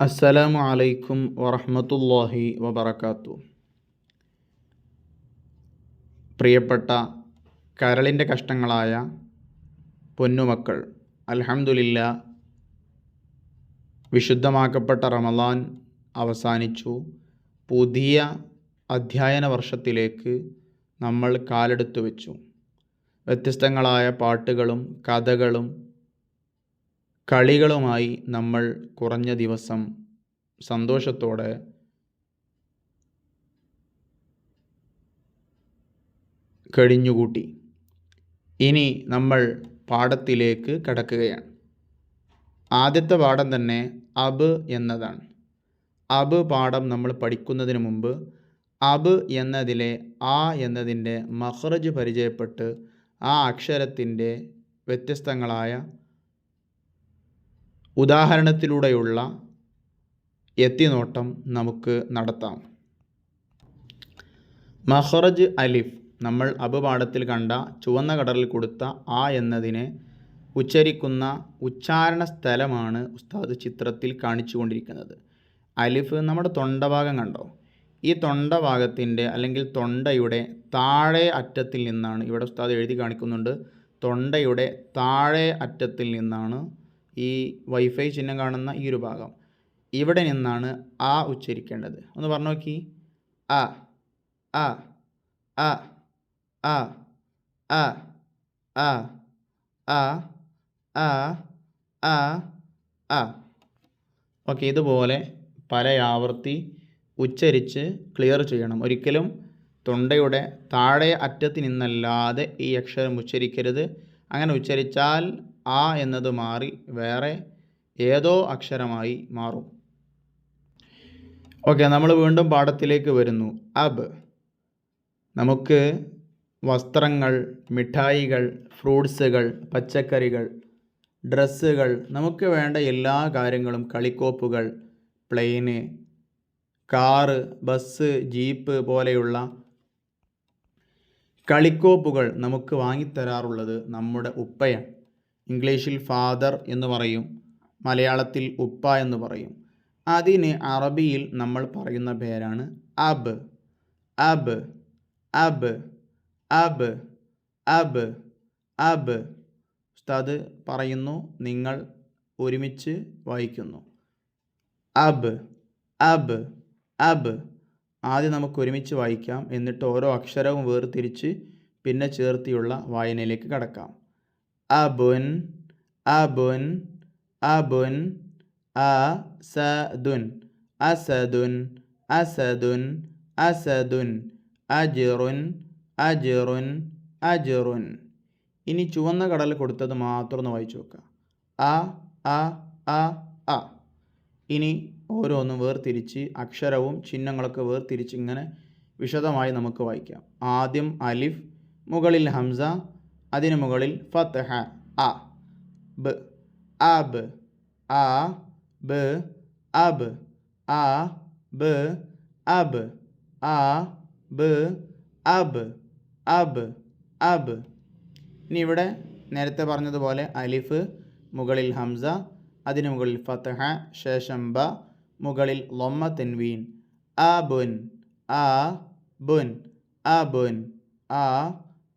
അസ്സലാമു അലൈക്കും വറഹമത്തല്ലാഹി വബറകാത്തു. പ്രിയപ്പെട്ട കരളിന്റെ കഷ്ടങ്ങളായ പൊന്നുമക്കൾ അൽഹംദുലില്ല വിശുദ്ധമാക്കപ്പെട്ട റമദാൻ അവസാനിച്ചു. പുതിയ അധ്യയന വർഷത്തിലേക്ക് നമ്മൾ കാലെടുത്തു വെച്ചു. വ്യത്യസ്തങ്ങളായ പാട്ടുകളും കഥകളും കളികളുമായി നമ്മൾ കുറഞ്ഞ ദിവസം സന്തോഷത്തോടെ കഴിഞ്ഞുകൂട്ടി. ഇനി നമ്മൾ പാഠത്തിലേക്ക് കടക്കുകയാണ്. ആദ്യത്തെ പാഠം തന്നെ അബ് എന്നതാണ്. അബ് പാഠം നമ്മൾ പഠിക്കുന്നതിന് മുമ്പ് അബ് എന്നതിലെ ആ എന്നതിന്റെ മഹ്റജ് പരിചയപ്പെട്ട് ആ അക്ഷരത്തിന്റെ വ്യത്യസ്തങ്ങളായ ഉദാഹരണത്തിലൂടെയുള്ള എത്തിനോട്ടം നമുക്ക് നടത്താം. മഹ്റജ് അലിഫ് നമ്മൾ അപപാഠത്തിൽ കണ്ട ചുവന്ന കടറിൽ കൊടുത്ത ആ എന്നതിനെ ഉച്ചരിക്കുന്ന ഉച്ചാരണ സ്ഥലമാണ് ഉസ്താദ് ചിത്രത്തിൽ കാണിച്ചു കൊണ്ടിരിക്കുന്നത് അലിഫ് നമ്മുടെ തൊണ്ടഭാഗം കണ്ടോ? ഈ തൊണ്ടഭാഗത്തിന്റെ അല്ലെങ്കിൽ തൊണ്ടയുടെ താഴെ അറ്റത്തിൽ നിന്നാണ് ഇവിടെ ഉസ്താദ് എഴുതി കാണിക്കുന്നുണ്ട്. തൊണ്ടയുടെ താഴെ അറ്റത്തിൽ നിന്നാണ് ഈ വൈഫൈ ചിഹ്നം കാണുന്ന ഈ ഒരു ഭാഗം. ഇവിടെ നിന്നാണ് ആ ഉച്ചരിക്കേണ്ടത്. ഒന്ന് പറഞ്ഞു നോക്കി. ആ ആ ആ ആ ആ ആ ആ ആ ആ ആ. ഓക്കെ ഇതുപോലെ പല ആവർത്തി ഉച്ചരിച്ച് ക്ലിയർ ചെയ്യണം. ഒരിക്കലും തൊണ്ടയുടെ താഴെ അറ്റത്ത് നിന്നല്ലാതെ ഈ അക്ഷരം ഉച്ചരിക്കരുത്. അങ്ങനെ ഉച്ചരിച്ചാൽ ആ എന്നത് മാറി വേറെ ഏതോ അക്ഷരമായി മാറും. ഓക്കെ നമ്മൾ വീണ്ടും പാഠത്തിലേക്ക് വരുന്നു. അബ്. നമുക്ക് വസ്ത്രങ്ങൾ മിഠായികൾ ഫ്രൂട്ട്സുകൾ പച്ചക്കറികൾ ഡ്രസ്സുകൾ നമുക്ക് വേണ്ട എല്ലാ കാര്യങ്ങളും കളിക്കോപ്പുകൾ പ്ലെയിന് കാറ് ബസ് ജീപ്പ് പോലെയുള്ള കളിക്കോപ്പുകൾ നമുക്ക് വാങ്ങിത്തരാറുള്ളത് നമ്മുടെ ഉപ്പയാണ്. ഇംഗ്ലീഷിൽ ഫാദർ എന്ന് പറയും മലയാളത്തിൽ ഉപ്പ എന്ന് പറയും. അതിന് അറബിയിൽ നമ്മൾ പറയുന്ന പേരാണ് അബ്. അബ് അബ് അബ് അബ് അബ്. ഉസ്താദ് പറയുന്നു നിങ്ങൾ ഒരുമിച്ച് വായിക്കുന്നു. അബ് അബ് അബ്. ആദ്യം നമുക്ക് ഒരുമിച്ച് വായിക്കാം എന്നിട്ട് ഓരോ അക്ഷരവും വേർതിരിച്ച് പിന്നെ ചേർത്തിയുള്ള വായനയിലേക്ക് കടക്കാം. അബുൻ അബുൻ അബുൻ അസദുൻ അസദുൻ അസദുൻ അസദുൻ അജിറുൻ അജിറുൻ അജിറുൻ ഇനി ചുവന്ന കടൽ കൊടുത്തത് മാത്രം ഒന്ന് വായിച്ചു നോക്കുക. അ അ അ അ. ഇനി ഓരോന്നും വേർതിരിച്ച് അക്ഷരവും ചിഹ്നങ്ങളൊക്കെ വേർതിരിച്ച് ഇങ്ങനെ വിശദമായി നമുക്ക് വായിക്കാം. ആദ്യം അലിഫ് മുകളിൽ ഹംസ അതിന് മുകളിൽ ഫത്ഹ അ ബ് അബ് ആ ബ് അബ് ആ ബ് അബ് ആ ബ് അബ് അബ് അബ്. ഇനി ഇവിടെ നേരത്തെ പറഞ്ഞതുപോലെ അലിഫ് മുകളിൽ ഹംസ അതിന് മുകളിൽ ഫത്ഹ ശേഷം ബ മുകളിൽ ലൊമ്മ തെൻവീൻ. ആ ബുൻ ആ ബുൻ ആ ബുൻ ആ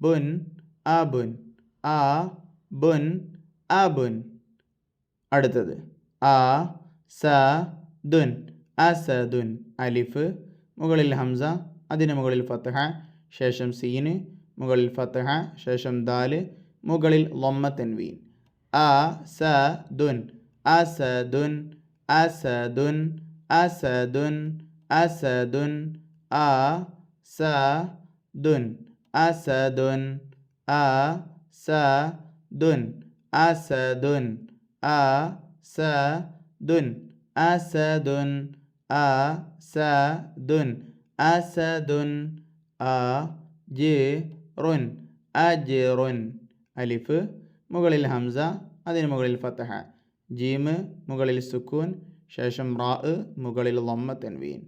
ബുൻ ആ ബുൻ ആ ബുൻ ആ ബുൻ അടുത്തത് ആ സ ദുൻ അസദുൻ അലിഫ് മുകളിൽ ഹംസ അതിന് മുകളിൽ ഫത്ഹ ശേഷം സീന്. മുകളിൽ ഫത്ഹ ശേഷം ദാൽ. മുകളിൽ ലൊമ്മ തെൻവീൻ. ആ സ ദുൻ അസദുൻ അസദുൻ അസദുൻ അസദുൻ ആ സ ദുൻ അസദുൻ أسد أسد أسد أسد أسد أسد أجر أجر ألف مغل الهمزة هذه مغل الفتحة جيم مغل السكون. ششم راء مغل الضمة تنوين.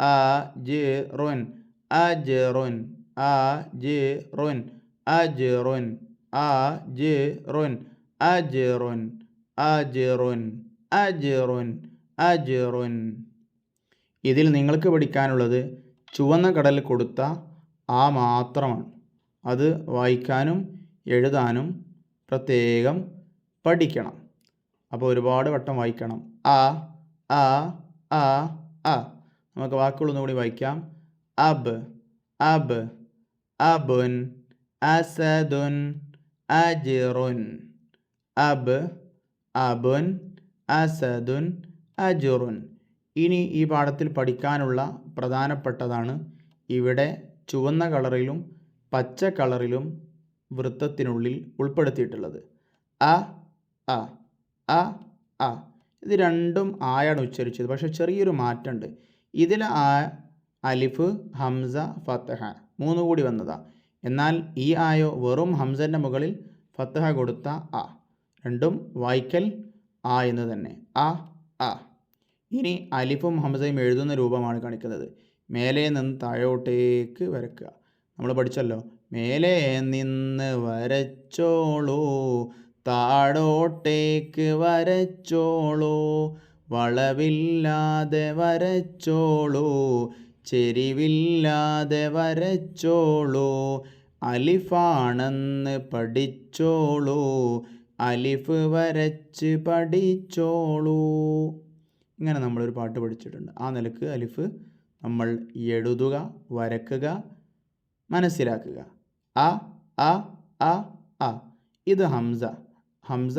أجر أجر أجر ajrun ajrun ajrun ajrun ajrun അജറുൻ ഇതിൽ നിങ്ങൾക്ക് പഠിക്കാനുള്ളത് ചുവന്ന കടൽ കൊടുത്ത ആ മാത്രമാണ്. അത് വായിക്കാനും എഴുതാനും പ്രത്യേകം പഠിക്കണം. അപ്പോൾ ഒരുപാട് വട്ടം വായിക്കണം. ആ ആ ആ ആ. നമുക്ക് വാക്കുകളൊന്നുകൂടി വായിക്കാം. അബ് അബ് അബുൻ. അസദുൻ അജിറുൻ അബ് അബുൻ അസദുൻ അജുറുൻ ഇനി ഈ പാഠത്തിൽ പഠിക്കാനുള്ള പ്രധാനപ്പെട്ടതാണ് ഇവിടെ ചുവന്ന കളറിലും പച്ച കളറിലും വൃത്തത്തിനുള്ളിൽ ഉൾപ്പെടുത്തിയിട്ടുള്ളത്. അ അ അ അ. ഇത് രണ്ടും ആയാണ് ഉച്ചരിച്ചത്. പക്ഷേ ചെറിയൊരു മാറ്റമുണ്ട്. ഇതിൽ ആ അലിഫ് ഹംസ ഫത്തഹ. മൂന്ന് കൂടി വന്നതാ. എന്നാൽ ഈ ആയോ വെറും ഹംസന്റെ മുകളിൽ ഫത്തഹ കൊടുത്ത ആ. രണ്ടും വായിക്കൽ ആ എന്ന് തന്നെ. ആ ആ. ഇനി അലിഫും ഹംസയും എഴുതുന്ന രൂപമാണ് കാണിക്കുന്നത്. മേലെ നിന്ന് താഴോട്ടേക്ക് വരക്കുക. നമ്മൾ പഠിച്ചല്ലോ. മേലെ നിന്ന് വരച്ചോളൂ. താഴോട്ടേക്ക് വരച്ചോളൂ. വളവില്ലാതെ വരച്ചോളൂ. ചെരിവില്ലാതെ വരച്ചോളൂ. അലിഫാണെന്ന് പഠിച്ചോളൂ. അലിഫ് വരച്ച് പഠിച്ചോളൂ. ഇങ്ങനെ നമ്മളൊരു പാട്ട് പഠിച്ചിട്ടുണ്ട്. ആ നിലയ്ക്ക് അലിഫ് നമ്മൾ എഴുതുക വരക്കുക മനസ്സിലാക്കുക. അ അ അ അ. ഇത് ഹംസ. ഹംസ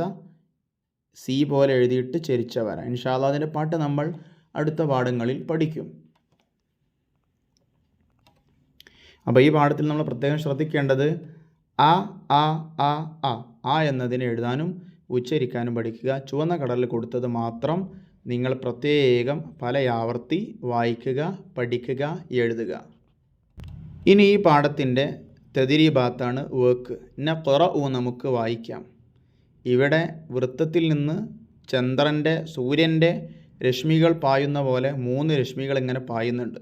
സി പോലെ എഴുതിയിട്ട് ചെരിച്ച വര ഇൻഷാല്ല അതിന്റെ പാട്ട് നമ്മൾ അടുത്ത പാഠങ്ങളിൽ പഠിക്കും. അപ്പോൾ ഈ പാഠത്തിൽ നമ്മൾ പ്രത്യേകം ശ്രദ്ധിക്കേണ്ടത് ആ ആ ആ ആ ആ എന്നതിനെ എഴുതാനും ഉച്ചരിക്കാനും പഠിക്കുക. ചുവന്ന കടലിൽ കൊടുത്തത് മാത്രം നിങ്ങൾ പ്രത്യേകം പലയാവർത്തി വായിക്കുക പഠിക്കുക എഴുതുക. ഇനി ഈ പാഠത്തിന്റെ തെതിരി ഭാഗത്താണ് വേക്ക് ന കുറ ഊ നമുക്ക് വായിക്കാം. ഇവിടെ വൃത്തത്തിൽ നിന്ന് ചന്ദ്രന്റെ സൂര്യന്റെ രശ്മികൾ പായുന്ന പോലെ മൂന്ന് രശ്മികൾ ഇങ്ങനെ പായുന്നുണ്ട്.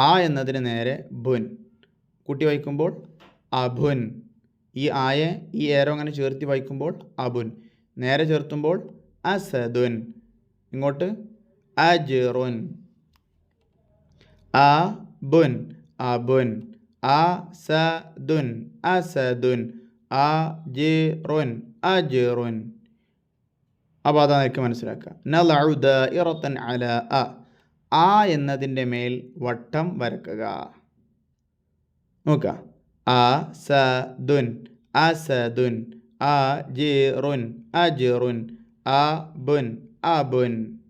ആ എന്നതിന് നേരെ ബുൻ കൂട്ടി വായിക്കുമ്പോൾ അഭുൻ. ഈ ആയെ ഈ ഏരോ അങ്ങനെ ചേർത്തി വായിക്കുമ്പോൾ അബുൻ നേരെ ചേർത്തുമ്പോൾ അസദുൻ. ഇങ്ങോട്ട് അജിറുൻ. ആ ബുൻ അബുൻ. അസദുൻ. അസദുൻ. അജിറുൻ. അജിറുൻ. അപ്പോൾ അതാണ് എനിക്ക് മനസ്സിലാക്കുക. നലഉ ദാഇറത്തൻ അല അ. ആ എന്നതിന്റെ മേൽ വട്ടം വരക്കുക. നോക്കുക. അസദുൻ റുൻ. അ ബുൻ. അബുൻ ബുൻ.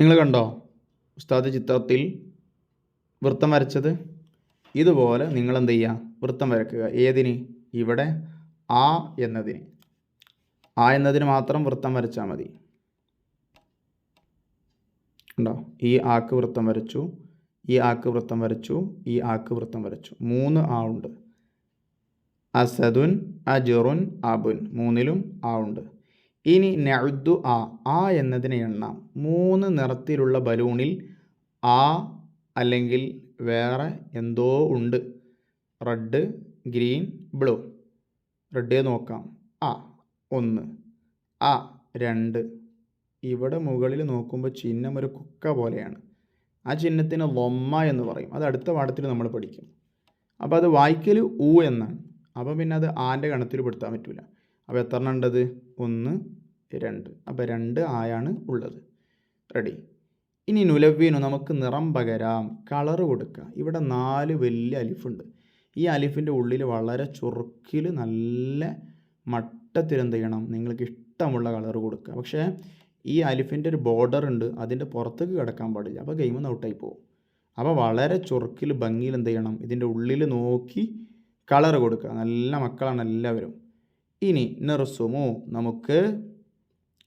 നിങ്ങൾ കണ്ടോ ഉസ്താദ് ചിത്രത്തിൽ വൃത്തം വരച്ചത്? ഇതുപോലെ നിങ്ങൾ എന്ത് ചെയ്യുക? വൃത്തം വരക്കുക. ഏതിന്? ഇവിടെ. ആ എന്നതിന്. ആ എന്നതിന് മാത്രം വൃത്തം വരച്ചാൽ മതി. ഉണ്ടോ? ഈ ആക്ക് വൃത്തം വരച്ചു ഈ ആക്ക് വൃത്തം വരച്ചു ഈ ആക്ക് വൃത്തം വരച്ചു. മൂന്ന് ആ ഉണ്ട്. അസദുൻ അജുറുൻ അബുൻ മൂന്നിലും ആ ഉണ്ട്. ഇനി നഴുദ്ദു ആ ആ എന്നതിനെ എണ്ണാം. മൂന്ന് നിറത്തിലുള്ള ബലൂണിൽ ആ അല്ലെങ്കിൽ വേറെ എന്തോ ഉണ്ട്. Red green blue. റെഡ് നോക്കാം. ആ ഒന്ന്. ആ രണ്ട്. ഇവിടെ മുകളിൽ നോക്കുമ്പോൾ ചിഹ്നം ഒരു കുക്ക പോലെയാണ്. ആ ചിഹ്നത്തിന് ലൊമ്മ എന്ന് പറയും. അത് അടുത്ത പാഠത്തിൽ നമ്മൾ പഠിക്കും. അപ്പോൾ അത് വായിക്കൽ ഊ എന്നാണ്. അപ്പോൾ പിന്നെ അത് ആന്റെ കണത്തിൽ പെടുത്താൻ പറ്റില്ല അപ്പോൾ എത്ര ഉണ്ടത്? ഒന്ന് രണ്ട്. അപ്പോൾ രണ്ട് ആയാണ് ഉള്ളത്. റെഡി. ഇനി നുലവീനു നമുക്ക് നിറം പകരാം. കളർ കൊടുക്കാം. ഇവിടെ നാല് വലിയ അലിഫുണ്ട്. ഈ അലിഫിന്റെ ഉള്ളിൽ വളരെ ചുറുക്കിൽ നല്ല മട്ടത്തിൽ എന്ത് ചെയ്യണം? നിങ്ങൾക്ക് ഇഷ്ടമുള്ള കളർ കൊടുക്കുക പക്ഷേ ഈ അലിഫിന്റെ ഒരു ബോർഡർ ഉണ്ട് അതിന്റെ പുറത്തേക്ക് കിടക്കാൻ പാടില്ല. അപ്പോൾ ഗെയിം ഔട്ടായി പോകും. അപ്പോൾ വളരെ ചുറുക്കിൽ ഭംഗിയിൽ എന്ത് ചെയ്യണം? ഇതിന്റെ ഉള്ളിൽ നോക്കി കളർ കൊടുക്കുക. നല്ല മക്കളാണ് എല്ലാവരും. ഇനി നെർസുമോ നമുക്ക്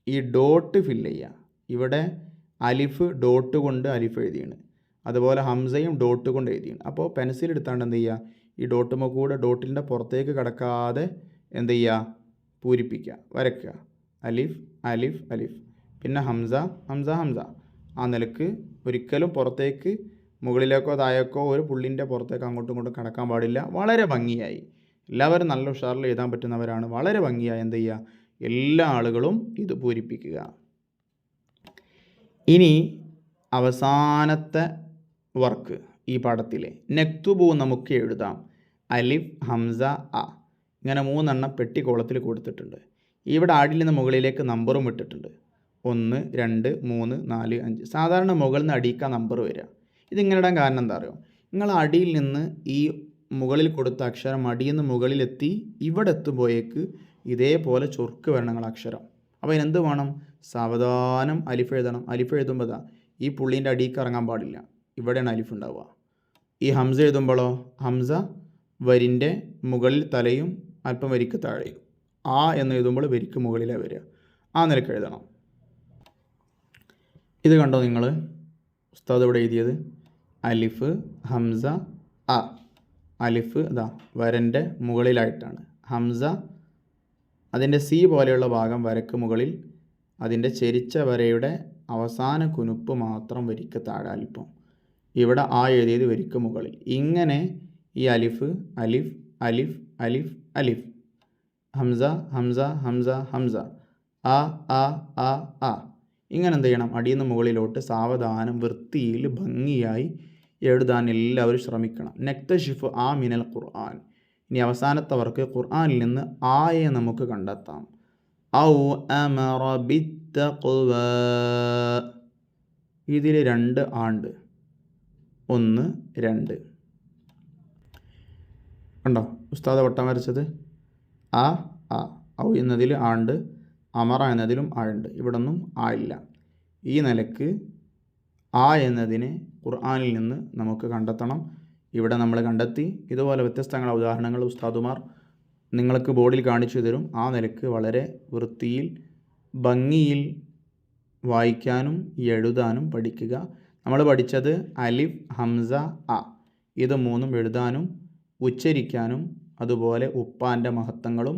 ഈ ഡോട്ട് ഫില്ല് ചെയ്യുക ഇവിടെ അലിഫ് ഡോട്ട് കൊണ്ട് അലിഫ് എഴുതിയാണ് അതുപോലെ ഹംസയും ഡോട്ട് കൊണ്ട് എഴുതിയാണ് അപ്പോൾ പെൻസിൽ എടുത്താണ്ട് എന്ത് ചെയ്യുക? ഈ ഡോട്ട് കൂടെ ഡോട്ടിന്റെ പുറത്തേക്ക് കടക്കാതെ എന്ത് ചെയ്യുക? പൂരിപ്പിക്കുക. വരയ്ക്കുക. അലിഫ് അലിഫ് അലിഫ്. പിന്നെ ഹംസ ഹംസ ഹംസ. ആ നിലയ്ക്ക് ഒരിക്കലും പുറത്തേക്ക് മുകളിലേക്കോ താഴേക്കോ ഒരു പുള്ളിന്റെ പുറത്തേക്ക് അങ്ങോട്ടും ഇങ്ങോട്ടും കടക്കാൻ പാടില്ല. വളരെ ഭംഗിയായി. എല്ലാവരും നല്ല ഉഷാറിൽ എഴുതാൻ പറ്റുന്നവരാണ്. വളരെ ഭംഗിയായി എന്ത് ചെയ്യുക? എല്ലാ ആളുകളും ഇത് പൂരിപ്പിക്കുക. ഇനി അവസാനത്തെ വർക്ക് ഈ പാഠത്തിലെ. നെക്തുബു നമുക്ക് എഴുതാം. അലിഫ് ഹംസ അ. ഇങ്ങനെ മൂന്നെണ്ണം പെട്ടിക്കോളത്തിൽ കൊടുത്തിട്ടുണ്ട്. ഇവിടെ ആടിൽ നിന്ന് മുകളിലേക്ക് നമ്പറും ഇട്ടിട്ടുണ്ട്. ഒന്ന് രണ്ട് മൂന്ന് നാല് അഞ്ച്. സാധാരണ മുകളിൽ നിന്ന് അടിയിക്ക നമ്പർ വരിക. ഇതിങ്ങനെ ഇടാൻ കാരണം എന്താ അറിയോ? നിങ്ങൾ അടിയിൽ നിന്ന് ഈ മുകളിൽ കൊടുത്ത അക്ഷരം അടിയിൽ നിന്ന് മുകളിലെത്തി ഇവിടെ എത്തുപോയേക്ക് ഇതേപോലെ ചുർക്ക് വരണം നിങ്ങൾ അക്ഷരം. അപ്പോൾ അതിനെന്ത് വേണം? സാവധാനം അലിഫ് എഴുതണം. അലിഫ് എഴുതുമ്പോൾ ഈ പുള്ളീന്റെ അടിയിക്ക് ഇറങ്ങാൻ പാടില്ല. ഇവിടെയാണ് അലിഫ് ഉണ്ടാവുക. ഈ ഹംസ എഴുതുമ്പോഴോ? ഹംസ വരിന്റെ മുകളിൽ തലയും അല്പം വരിക്ക് താഴെയും. ആ എന്ന് എഴുതുമ്പോൾ വരിക്ക് മുകളിലേ വരിക. ആ നിലയ്ക്ക് എഴുതണം. ഇത് കണ്ടോ നിങ്ങൾ? ഉസ്താദ് ഇവിടെ എഴുതിയത് അലിഫ് ഹംസ അ. അലിഫ് ഇതാ വരന്റെ മുകളിലായിട്ടാണ്. ഹംസ അതിന്റെ സി പോലെയുള്ള ഭാഗം വരക്ക് മുകളിൽ അതിന്റെ ചെരിച്ച വരയുടെ അവസാന കുനുപ്പ് മാത്രം വരിക്ക് താഴെ അല്പം. ഇവിടെ ആ എഴുതിയത് വരിക്ക് മുകളിൽ. ഇങ്ങനെ ഈ അലിഫ് അലിഫ് അലിഫ് അലിഫ് അലിഫ്. ഹംസ ഹംസ ഹംസ ഹംസ. ആ ആ ആ ആ ഇങ്ങനെ എന്ത് ചെയ്യണം അടിയിൽ നിന്ന് മുകളിലോട്ട് സാവധാനം വൃത്തിയിൽ ഭംഗിയായി എഴുതാൻ എല്ലാവരും ശ്രമിക്കണം. നെക്തഷിഫ് ആ മിനൽ ഖുർആൻ. ഇനി അവസാനത്തവർക്ക് ഖുർആനിൽ നിന്ന് ആയെ നമുക്ക് കണ്ടെത്താം. ഔ അമറ ഇതിൽ രണ്ട് ആണ്ട്. ഒന്ന് രണ്ട്. കണ്ടോ? ഉസ്താദ് വട്ടം വരച്ചത്? ആ ആ. ഔ എന്നതിൽ ആണ്ട്. അമറ എന്നതിലും ആഴുണ്ട്. ഇവിടെ ഒന്നും ആ ഇല്ല. ഈ നിലയ്ക്ക് ആ എന്നതിനെ ഖുർആാനിൽ നിന്ന് നമുക്ക് കണ്ടെത്തണം. ഇവിടെ നമ്മൾ കണ്ടെത്തി. ഇതുപോലെ വ്യത്യസ്തങ്ങളെ ഉദാഹരണങ്ങൾ ഉസ്താദുമാർ നിങ്ങൾക്ക് ബോർഡിൽ കാണിച്ചു തരും. ആ നിലയ്ക്ക് വളരെ വൃത്തിയിൽ ഭംഗിയിൽ വായിക്കാനും എഴുതാനും പഠിക്കുക. നമ്മൾ പഠിച്ചത് അലിഫ് ഹംസ അ. ഇത് മൂന്നും എഴുതാനും ഉച്ചരിക്കാനും അതുപോലെ ഉപ്പാന്റെ മഹത്വങ്ങളും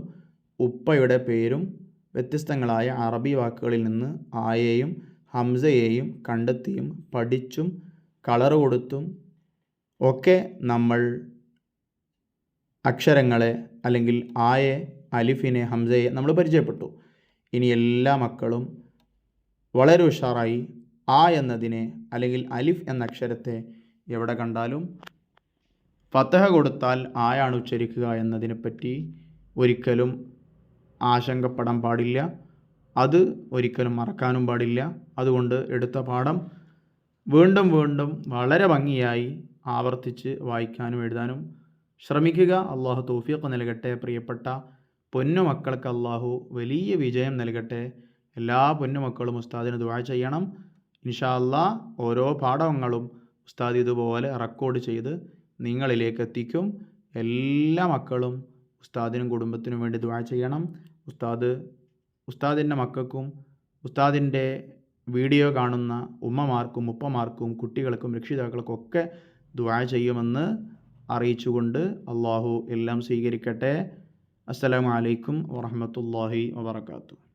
ഉപ്പയുടെ പേരും വ്യത്യസ്തങ്ങളായ അറബി വാക്കുകളിൽ നിന്ന് ആയെയും ഹംസയെയും കണ്ടെത്തിയും പഠിച്ചും കളർ കൊടുത്തും ഒക്കെ നമ്മൾ അക്ഷരങ്ങളെ അല്ലെങ്കിൽ ആയെ അലിഫിനെ ഹംസയെ നമ്മൾ പരിചയപ്പെട്ടു. ഇനി എല്ലാ മക്കളും വളരെ ഉഷാറായി ആ എന്നതിനെ അല്ലെങ്കിൽ അലിഫ് എന്ന അക്ഷരത്തെ എവിടെ കണ്ടാലും ഫത്തഹ കൊടുത്താൽ ആയാണ് ഉച്ചരിക്കുക എന്നതിനെപ്പറ്റി ഒരിക്കലും ആശങ്കപ്പെടാൻ പാടില്ല. അത് ഒരിക്കലും മറക്കാനും പാടില്ല. അതുകൊണ്ട് എടുത്ത പാഠം വീണ്ടും വീണ്ടും വളരെ ഭംഗിയായി ആവർത്തിച്ച് വായിക്കാനും എഴുതാനും ശ്രമിക്കുക. അള്ളാഹു തോഫിയൊക്കെ നൽകട്ടെ. പ്രിയപ്പെട്ട പൊന്നുമക്കൾക്ക് അള്ളാഹു വലിയ വിജയം നൽകട്ടെ. എല്ലാ പൊന്നുമക്കളും ഉസ്താദിന് ദുആ ചെയ്യണം. ഇൻഷാ ഓരോ പാഠങ്ങളും ഉസ്താദ് ഇതുപോലെ റെക്കോർഡ് ചെയ്ത് നിങ്ങളിലേക്ക് എത്തിക്കും. എല്ലാ മക്കളും ഉസ്താദിനും കുടുംബത്തിനും വേണ്ടി ദുആ ചെയ്യണം. ഉസ്താദ് ഉസ്താദിന്റെ മക്കൾക്കും ഉസ്താദിന്റെ വീഡിയോ കാണുന്ന ഉമ്മമാർക്കും ഉപ്പമാർക്കും കുട്ടികൾക്കും രക്ഷിതാക്കൾക്കും ഒക്കെ ദുവാ ചെയ്യുമെന്ന് അറിയിച്ചുകൊണ്ട് അള്ളാഹു എല്ലാം സ്വീകരിക്കട്ടെ. അസ്സലാമു അലൈക്കും വറഹ്മത്തുള്ളാഹി വബറകാതുഹു.